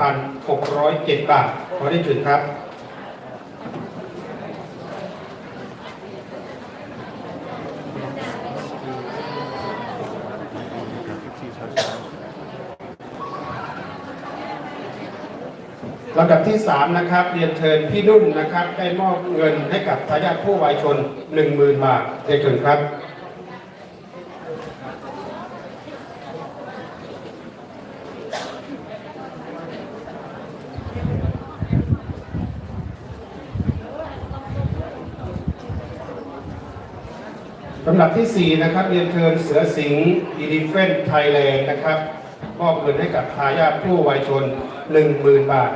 9,607 บาท ขอได้ถึงครับ ลำดับที่ 3 นะครับ เรียนเชิญพี่นุ่นนะครับ ได้มอบเงินให้กับทายาทผู้วายชน 10,000 บาทเรียนเชิญครับ ลำดับที่ 4 นะครับ เรียนเชิญเสือสิงห์อีดิเฟนไทยแลนด์นะครับมอบเงินให้กับทายาทผู้วายชน 10,000 บาท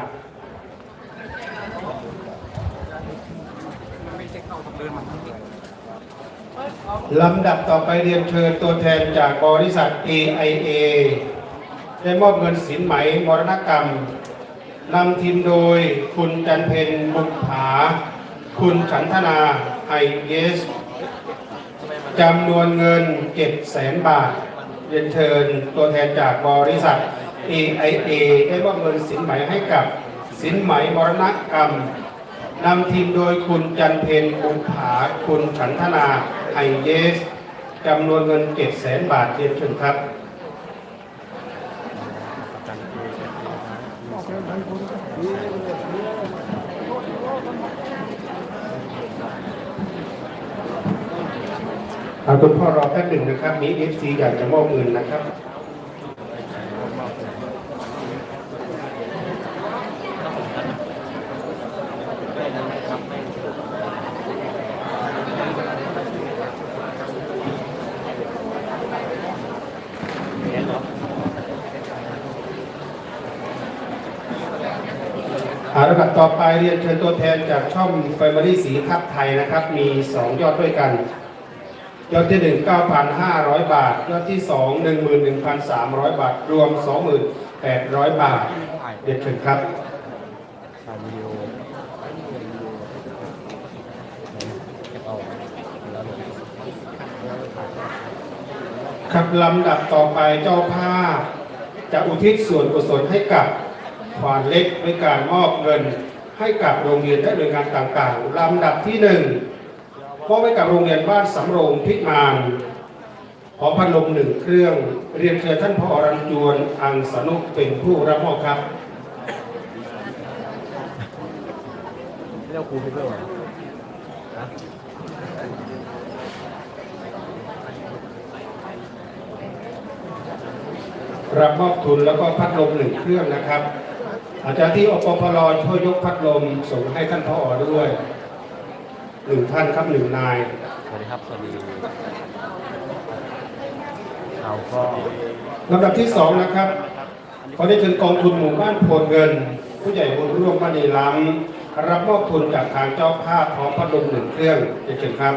ลำดับต่อไปเรียนเชิญตัวแทนจากบริษัท AIA ได้มอบเงินสินไหมมรณกรรมนำทีมโดยคุณจันเพนบุญผา คุณฉันธนาไอเอส จำนวนเงิน7แสนบาทเรียนเชิญตัวแทนจากบริษัท AIA ได้มอบเงินสินไหมให้กับสินไหมมรณกรรมนำทีมโดยคุณจันเพนบุญผาคุณฉันธนาไอเยสจำนวนเงิน7แสนบาทเรียนเชิญครับ เอาคุณพ่อรอแป๊บหนึ่งนะครับ มีเอฟซีอยากจะมอบเงินนะครับอาระดับต่อไปเรียนเชิญตัวแทนจากช่องไฟมารีสีทับไทยนะครับ มี 2 ยอดด้วยกัน ยอดที่1 9,500บาท ยอดที่2 11,300บาท รวม2,800บาท เรียนเชิญครับถ่ายวิดีโอเก็บเอาแล้วเลยครับลำดับต่อไปเจ้าภาพจะอุทิศส่วนกุศลให้กับควานเล็กด้วยการมอบเงินให้กับโรงเรียนและหน่วยงานต่างๆลำดับที่หนึ่ง มอบให้กับโรงเรียนบ้านสำโรงพิมานขอพัดลมหนึ่งเครื่อง เรียนเชิญท่านพ่อรันจวนอังสนุกเป็นผู้รับมอบครับเรียกครูไปด้วยเหรอฮะรับมอบทุนแล้วก็พัดลมหนึ่งเครื่องนะครับ อาจารย์ที่อปพลช่วยยกพัดลมส่งให้ท่านพ่อด้วย หนึ่งท่านครับหนึ่งนาย สวัสดีครับ สวัสดีเราก็ลำดับที่สองนะครับขอได้เชิญกองทุนหมู่บ้านโพลเงิน ผู้ใหญ่บุญร่วมมณีล้ำรับมอบทุนจากทางเจ้าภาพพร้อมพัดลมหนึ่งเครื่องเรียนเชิญครับ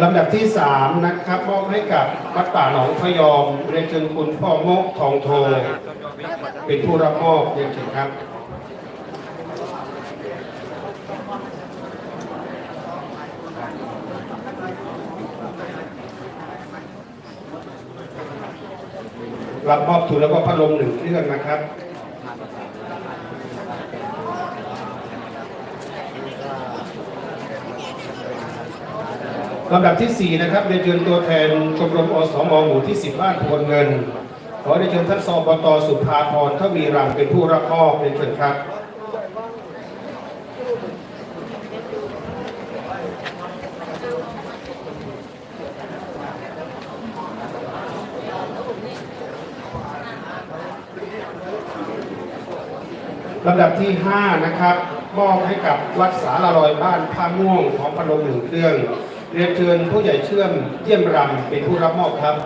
ลำดับที่สามนะครับมอบให้กับวัดป่าหนองพยอมเรียนเชิญคุณพ่อโมกทองโท เป็นผู้รับมอบเรียนเชิญครับรับมอบทุนแล้วก็พัดลมหนึ่งเครื่องนะครับ ลำดับที่ 4 นะครับเรียนเชิญตัวแทนชมรมอสมหมู่ที่10บ้านพลเงิน ขอเรียนเชิญท่านสอบตสุภาพรทวีรังเป็นผู้รับมอบเรียนเชิญครับลำดับที่ 5 นะครับ มอบให้กับวัดสาลาลอยบ้านท่าม่วงของพนมหนึ่งเครื่อง เรียนเชิญผู้ใหญ่เชื่อมเยี่ยมรำเป็นผู้รับมอบครับ